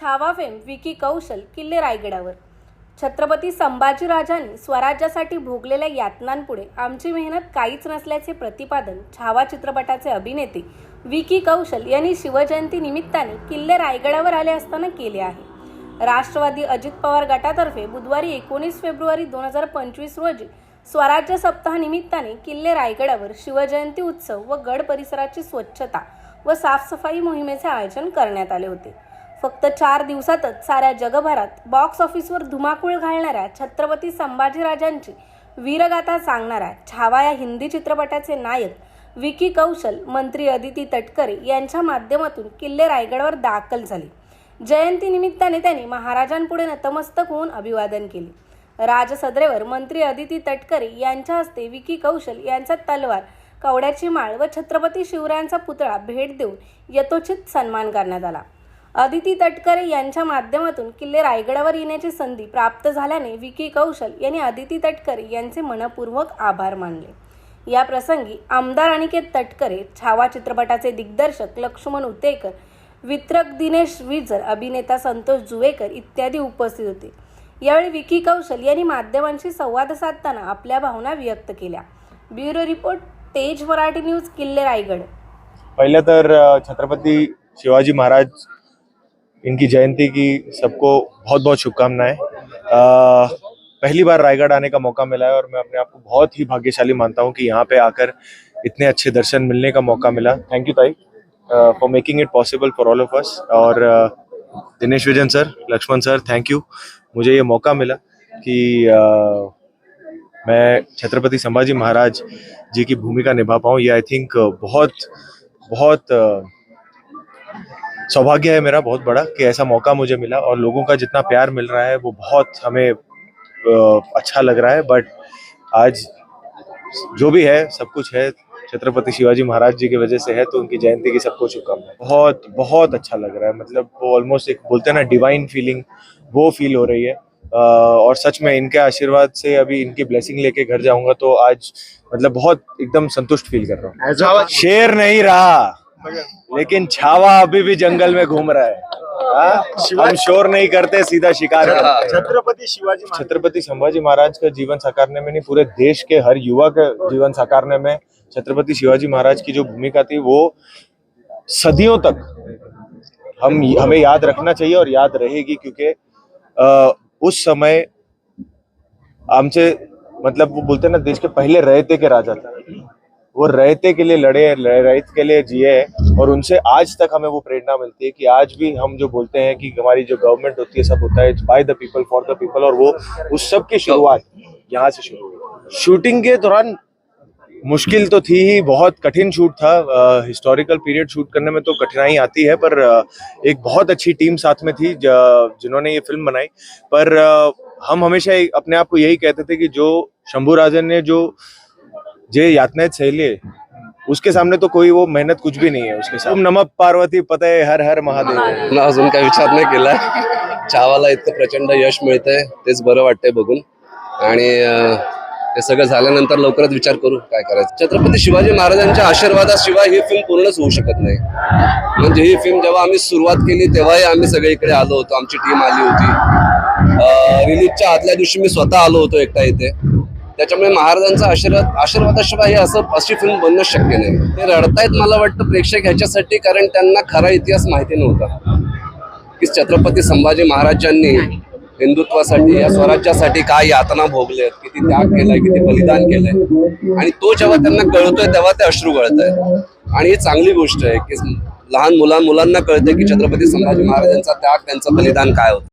Chhava fame Vicky Kaushal किल्ले रायगडावर. छत्रपती संभाजीराजांनी स्वराज्यासाठी भोगलेल्या यातनांपुढे आमची मेहनत काहीच नसल्याचे प्रतिपादन छावा चित्रपटाचे अभिनेते विकी कौशल यांनी शिवजयंती निमित्ताने किल्ले रायगडावर आले असताना केले आहे. राष्ट्रवादी अजित पवार गटातर्फे बुधवारी एकोणीस फेब्रुवारी दोन हजार पंचवीस रोजी स्वराज्य सप्ताहानिमित्ताने किल्ले रायगडावर शिवजयंती उत्सव व गड परिसराची स्वच्छता व साफसफाई मोहिमेचे आयोजन करण्यात आले होते. फक्त चार दिवसातच साऱ्या जगभरात बॉक्स ऑफिसवर धुमाकूळ घालणाऱ्या छत्रपती संभाजीराजांची वीरगाथा सांगणाऱ्या छावा या हिंदी चित्रपटाचे नायक विकी कौशल मंत्री अदिती तटकरे यांच्या माध्यमातून किल्ले रायगडवर दाखल झाले. जयंती निमित्ताने त्यांनी महाराजांपुढे नतमस्तक होऊन अभिवादन केले. राजसदरेवर मंत्री अदिती तटकरे यांच्या हस्ते विकी कौशल यांचा तलवार कवड्याची माळ व छत्रपती शिवरायांचा पुतळा भेट देऊन यथोचित सन्मान करण्यात आला. अदिती तटकरे यांच्या माध्यमातून किल्ले रायगडावर येण्याची संधी प्राप्त झाल्याने विकी कौशल यांनी अदिती तटकरे यांचे मनपूर्वक आभार मानले. या प्रसंगी आमदार अनिकेत तटकरे छावा चित्रपटाचे दिग्दर्शक लक्ष्मण उतेकर वितरक दिनेश विजर अभिनेता संतोष जुवेकर इत्यादी उपस्थित होते. यावेळी विकी कौशल यांनी माध्यमांशी संवाद साधताना आपल्या भावना व्यक्त केल्या. ब्युरो रिपोर्ट तेज मराठी न्यूज किल्ले रायगड. पहिलं तर छत्रपती शिवाजी महाराज इनकी जयंती की सबको बहुत बहुत शुभकामनाएँ पहली बार रायगढ़ आने का मौका मिला है और मैं अपने आप को बहुत ही भाग्यशाली मानता हूँ कि यहाँ पे आकर इतने अच्छे दर्शन मिलने का मौका मिला। थैंक यू ताई for making it possible for all of us और Dinesh Vijan sir Laxman sir thank you मुझे ये मौका मिला कि अ, मैं छत्रपति संभाजी महाराज जी की भूमिका निभा पाऊँ। ये आई थिंक बहुत बहुत अ, सौभाग्य है मेरा बहुत बड़ा कि ऐसा मौका मुझे मिला और लोगों का जितना प्यार मिल रहा है वो बहुत हमें अच्छा लग रहा है। बट आज जो भी है सब कुछ है छत्रपति शिवाजी महाराज जी की वजह से है तो उनकी जयंती की सबको शुभकामनाएँ। बहुत बहुत अच्छा लग रहा है। मतलब वो ऑलमोस्ट एक बोलते हैं ना डिवाइन फीलिंग वो फील हो रही है। और सच में इनके आशीर्वाद से अभी इनकी ब्लेसिंग लेके घर जाऊँगा तो आज मतलब बहुत एकदम संतुष्ट फील कर रहा हूँ। शेर नहीं रहा। लेकिन छावा अभी भी जंगल में घूम रहा है। हाँ? हम शोर नहीं करते सीधा शिकार करते छत्रपति शिवाजी छत्रपति संभाजी महाराज का जीवन साकारने में नहीं पूरे देश के हर युवा का जीवन साकारने में छत्रपति शिवाजी महाराज की जो भूमिका थी वो सदियों तक हम हमें याद रखना चाहिए और याद रहेगी क्योंकि अ, उस समय हमसे मतलब वो बोलते ना देश के पहले रहते के राजा थे। वो रहते के लिए लड़े रहित के लिए जिए और उनसे आज तक हमें वो प्रेरणा मिलती है कि आज भी हम जो बोलते हैं कि हमारी जो गवर्नमेंट होती है, सब होता है by the people for the people और वो उस सब की शुरुआत यहाँ से शुरू हुई। शूटिंग के दौरान मुश्किल तो थी ही, बहुत कठिन शूट था। हिस्टोरिकल पीरियड शूट करने में तो कठिनाई आती है, पर एक बहुत अच्छी टीम साथ में थी जिन्होंने ये फ़िल्म बनाई। पर हम हमेशा अपने आप को यही कहते थे कि जो शंभू राजन ने जो जे यातनाएं सहली है, उसके सामने तो कोई वो मेहनत कुछ भी नहीं है उसके सामने ओम नमः पार्वती पते हर हर महादेव। ना अजून काही विचार नाही केला? चावाला इतकं प्रचंड यश मिळतंय तेच बरं वाटतंय बघून. आणि हे सगळं झाल्यानंतर लवकरच विचार करू काय करायचं. छत्रपती शिवाजी महाराजांच्या आशीर्वादाशिवाय ही फिल्म पूर्णच होऊ शकत नाही. म्हणजे ही फिल्म जेव्हा आम्ही सुरुवात केली तेव्हाही आम्ही सगळे इकडे आलो होतो आमची टीम आली होती. रिलीजच्या आदल्या दिवशी मी स्वतः आलो होतो एकटा इथे. त्याच्यामुळे महाराजांचा आशीर्वाद आशीर्वादाशिवाय हे असं अशी फिल्म बनणं शक्य नाही. ते रडतायत मला वाटतं प्रेक्षक ह्याच्यासाठी कारण त्यांना खरा इतिहास माहिती नव्हता. की छत्रपती संभाजी महाराजांनी हिंदुत्वासाठी या स्वराज्यासाठी काय यातना भोगल्यात किती त्याग केलाय किती बलिदान केलंय. आणि तो जेव्हा त्यांना कळतोय तेव्हा ते अश्रू गळत आणि ही चांगली गोष्ट आहे की लहान मुलां मुलांना कळतंय की छत्रपती संभाजी महाराजांचा त्याग त्यांचं बलिदान काय होतं.